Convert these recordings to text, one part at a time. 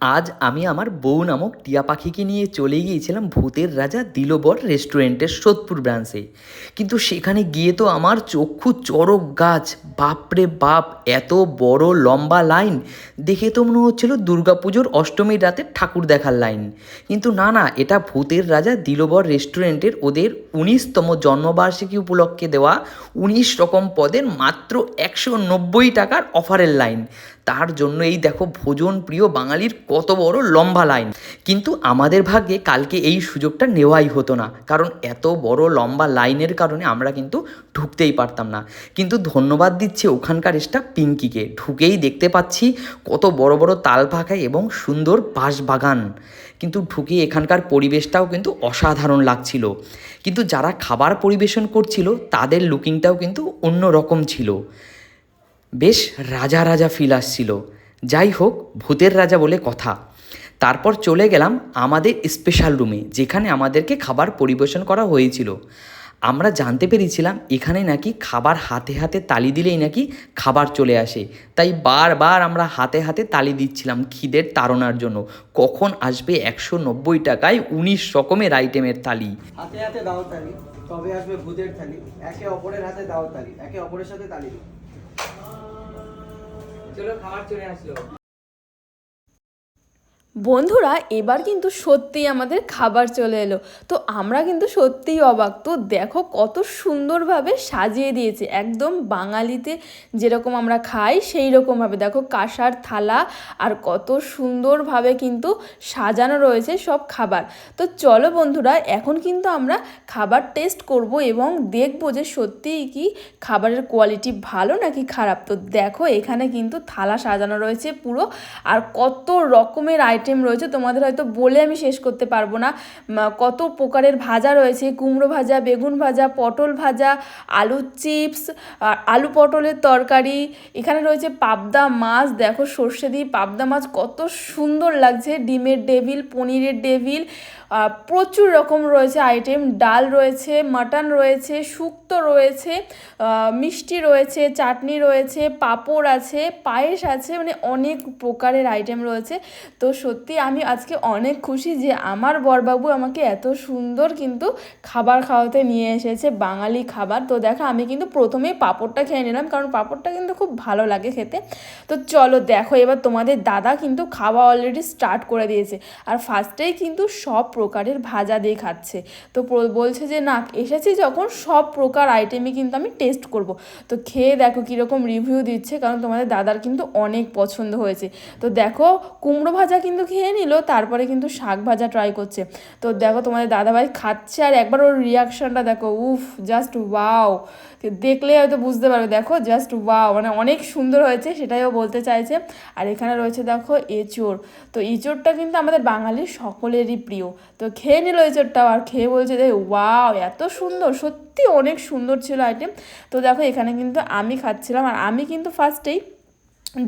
আজ আমি আমার বউ নামক টিয়া পাখিকে নিয়ে চলে গিয়েছিলাম ভূতের রাজা দিলবর রেস্টুরেন্টের সোদপুর ব্রাঞ্চে। কিন্তু সেখানে গিয়ে তো আমার চক্ষু চড়ক গাছ। বাপরে বাপ, এত বড় লম্বা লাইন। দেখে তো মনে হচ্ছিল দুর্গাপুজোর অষ্টমীর রাতে ঠাকুর দেখার লাইন। কিন্তু না না, এটা ভূতের রাজা দিলবর রেস্টুরেন্টের ওদের উনিশতম জন্মবার্ষিকী উপলক্ষে দেওয়া উনিশ রকম পদের মাত্র একশো নব্বই টাকার অফারের লাইন। তার জন্য এই দেখো ভোজন প্রিয় বাঙালির কত বড় লম্বা লাইন। কিন্তু আমাদের ভাগ্যে কালকে এই সুযোগটা নেওয়াই হতো না। কারণ এত বড় লম্বা লাইনের কারণে আমরা কিন্তু ঢুকতেই পারতাম না। কিন্তু ধন্যবাদ দিচ্ছি ওখানকার স্টাফ পিঙ্কিকে। ঢুকেই দেখতে পাচ্ছি কত বড় বড় তাল পাখা এবং সুন্দর বাঁশবাগান কিন্তু ঢুকে এখানকার পরিবেশটাও কিন্তু অসাধারণ লাগছিল। কিন্তু যারা খাবার পরিবেশন করছিল, তাদের লুকিংটাও কিন্তু অন্য রকম ছিল। বেশ রাজা রাজা ফিল আসছিল। যাই হোক, ভূতের রাজা বলে কথা। তারপর চলে গেলাম আমাদের স্পেশাল রুমে যেখানে আমাদেরকে খাবার পরিবেশন করা হয়েছিল। আমরা জানতে পেরেছিলাম এখানে নাকি খাবার হাতে হাতে তালি দিলেই নাকি খাবার চলে আসে। তাই বারবার আমরা হাতে হাতে তালি দিচ্ছিলাম খিদের তাড়নার জন্য। কখন আসবে একশো নব্বই টাকায় উনিশ রকমের আইটেমের থালি হাতে হাতে দাও তালি, তবে আসবে ভূতের থালি একে অপরের হাতে দাও তালি, একে অপরের সাথে তালি দিও। চলো খাবার চলে আসলো। বন্ধুরা, এবার কিন্তু সত্যিই আমাদের খাবার চলে এলো। তো আমরা কিন্তু সত্যিই অবাক। তো দেখো কত সুন্দরভাবে সাজিয়ে দিয়েছে। একদম বাঙালিতে যেরকম আমরা খাই সেই রকমভাবে দেখো কাঁসার থালা আর কত সুন্দরভাবে কিন্তু সাজানো রয়েছে সব খাবার। তো চলো বন্ধুরা, এখন কিন্তু আমরা খাবার টেস্ট করব এবং দেখব যে সত্যিই কি খাবারের কোয়ালিটি ভালো নাকি খারাপ। তো দেখো এখানে কিন্তু থালা সাজানো রয়েছে পুরো। আর কত রকমের আইটেম রয়েছে, তোমাদের হয়তো বলে আমি শেষ করতে পারব না। কত প্রকারের ভাজা রয়েছে, কুমড়ো ভাজা, বেগুন ভাজা, পটল ভাজা আলু চিপস আলু পটলের তরকারি, এখানে রয়েছে পাবদা মাছ, দেখো সর্ষে দিয়ে পাবদা মাছ কত সুন্দর লাগছে, ডিমের ডেভিল, পনিরের ডেভিল প্রচুর রকম রয়েছে আইটেম ডাল রয়েছে মাটন রয়েছে, শুক্তো রয়েছে মিষ্টি রয়েছে, চাটনি রয়েছে, পাঁপড় আছে, পায়েস আছে মানে অনেক প্রকারের আইটেম রয়েছে। তো সত্যি আমি আজকে অনেক খুশি যে আমার বরবাবু আমাকে এত সুন্দর কিন্তু খাবার খাওয়াতে নিয়ে এসেছে, বাঙালি খাবার। তো দেখো, আমি কিন্তু প্রথমেই পাঁপড়টা খেয়ে নিলাম, কারণ পাঁপড়টা কিন্তু খুব ভালো লাগে খেতে। তো চলো দেখো, এবার তোমাদের দাদা কিন্তু খাওয়া অলরেডি স্টার্ট করে দিয়েছে। আর ফার্স্টেই কিন্তু সব প্রকারের ভাজা দিয়ে খাচ্ছে। তো বলছে যে, না, এসেছি যখন সব প্রকার আইটেমই কিন্তু আমি টেস্ট করব। তো খেয়ে দেখো কীরকম রিভিউ দিচ্ছে, কারণ তোমাদের দাদার কিন্তু অনেক পছন্দ হয়েছে। তো দেখো, কুমড়ো ভাজা কিন্তু খেয়ে নিল, তারপরে কিন্তু শাক ভাজা ট্রাই করছে। তো দেখো তোমাদের দাদাভাই খাচ্ছে, আর একবার ওর রিয়াকশনটা দেখো, উফ জাস্ট ওয়াও দেখলে হয়তো বুঝতে পারবে। দেখো জাস্ট ওয়াও মানে অনেক সুন্দর হয়েছে, সেটাই ও বলতে চাইছে। আর এখানে রয়েছে, দেখো, এঁচোড়। তো এঁচোড়টা কিন্তু আমাদের বাঙালির সকলেরই প্রিয়। তো খেয়ে নিল এঁচোরটাও আর খেয়ে বলছে যে ওয়াও এত সুন্দর, সত্যি অনেক সুন্দর ছিল আইটেম তো দেখো, এখানে কিন্তু আমি খাচ্ছিলাম। আর আমি কিন্তু ফার্স্টেই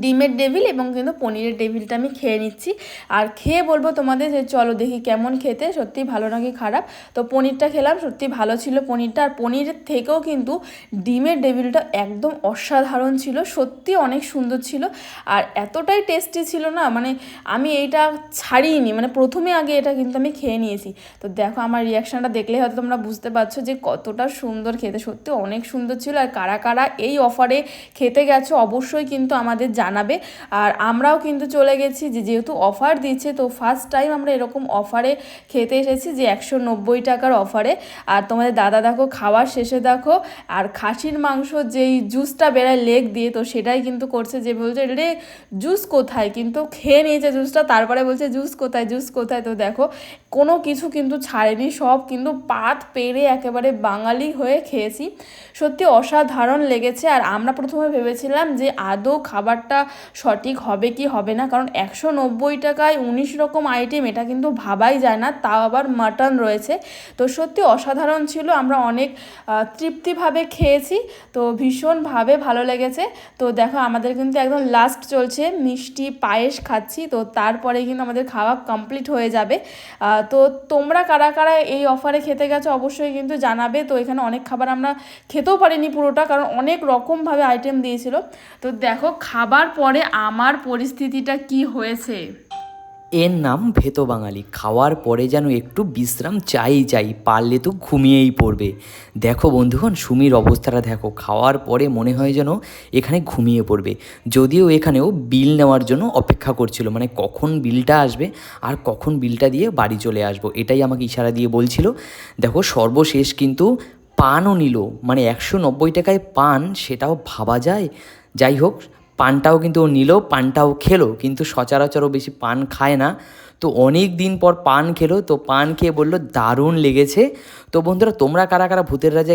ডিমের ডেভিল এবং কিন্তু পনিরের ডেভিলটা আমি খেয়ে নিচ্ছি। আর খেয়ে বলব তোমাদের যে চলো দেখি কেমন খেতে, সত্যি ভালো নাকি খারাপ? তো পনিরটা খেলাম, সত্যি ভালো ছিল পনিরটা। আর পনিরের থেকেও কিন্তু ডিমের ডেভিলটা একদম অসাধারণ ছিল, সত্যি অনেক সুন্দর ছিল। আর এতটাই টেস্টি ছিল না মানে আমি এইটা ছাড়িনি মানে প্রথমে আগে এটা কিন্তু আমি খেয়ে নিয়েছি। তো দেখো আমার রিয়াকশানটা দেখলে হয়তো তোমরা বুঝতে পারছ যে কতটা সুন্দর খেতে, সত্যি অনেক সুন্দর ছিল। আর কারা কারা এই অফারে খেতে গেছো, অবশ্যই কিন্তু আমাদের জানাবে। আর আমরাও কিন্তু চলে গেছি যে যেহেতু অফার দিচ্ছে, তো ফার্স্ট টাইম আমরা এরকম অফারে খেতে এসেছি যে একশো নব্বই টাকার অফারে আর তোমাদের দাদা দেখো, খাওয়ার শেষে দেখো, আর খাসির মাংস যেই জুসটা বেড়ায় লেগ দিয়ে, তো সেটাই কিন্তু করছে যে বলছে, রে জুস কোথায়? কিন্তু খেয়ে নিয়েছে জুসটা তারপরে বলছে জুস কোথায় জুস কোথায়? তো দেখো, কোনো কিছু কিন্তু ছাড়েনি, সব কিন্তু পাত পেরে একেবারে বাঙালি হয়ে খেয়েছি। সত্যি অসাধারণ লেগেছে। আর আমরা প্রথমে ভেবেছিলাম যে আদৌ খাবারটা সঠিক হবে কি হবে না? কারণ একশো নব্বই টাকায় উনিশ রকম আইটেম এটা কিন্তু ভাবাই যায় না, তাও আবার মাটন রয়েছে। তো সত্যি অসাধারণ ছিল, আমরা অনেক তৃপ্তিভাবে খেয়েছি, তো ভীষণভাবে ভালো লেগেছে। তো দেখো আমাদের কিন্তু একদম লাস্ট চলছে, মিষ্টি পায়েস খাচ্ছি, তো তারপরে কিন্তু আমাদের খাওয়া কমপ্লিট হয়ে যাবে। তো তোমরা কারা কারা এই অফারে খেতে গেছো অবশ্যই কিন্তু জানাবে। তো এখানে অনেক খাবার আমরা খেতেও পারিনি পুরোটা, কারণ অনেক রকমভাবে আইটেম দিয়েছিল। তো দেখো খাবার পরে আমার পরিস্থিতিটা কি হয়েছে? এর নাম ভেতো বাঙালি। খাওয়ার পরে যেন একটু বিশ্রাম চাই চাই পারলে তো ঘুমিয়েই পড়বে। দেখো বন্ধুগণ, সুমির অবস্থাটা দেখো। খাওয়ার পরে মনে হয় যেন এখানে ঘুমিয়ে পড়বে। যদিও এখানেও বিল নেওয়ার জন্য অপেক্ষা করছিল। মানে কখন বিলটা আসবে আর কখন বিলটা দিয়ে বাড়ি চলে আসব, এটাই আমাকে ইশারা দিয়ে বলছিল। দেখো, সর্বশেষ কিন্তু পানও নিল। মানে একশো নব্বই টাকায় পান, সেটাও ভাবা যায়। যাই হোক পানটাও কিন্তু ও নিল, পানটাও খেলো, কিন্তু সচরাচরও বেশি পান খায় না। তো অনেক দিন পর পান খেলো, তো পান খেয়ে বলল, দারুণ লেগেছে। তো বন্ধুরা, তোমরা কারা কারা ভূতের রাজা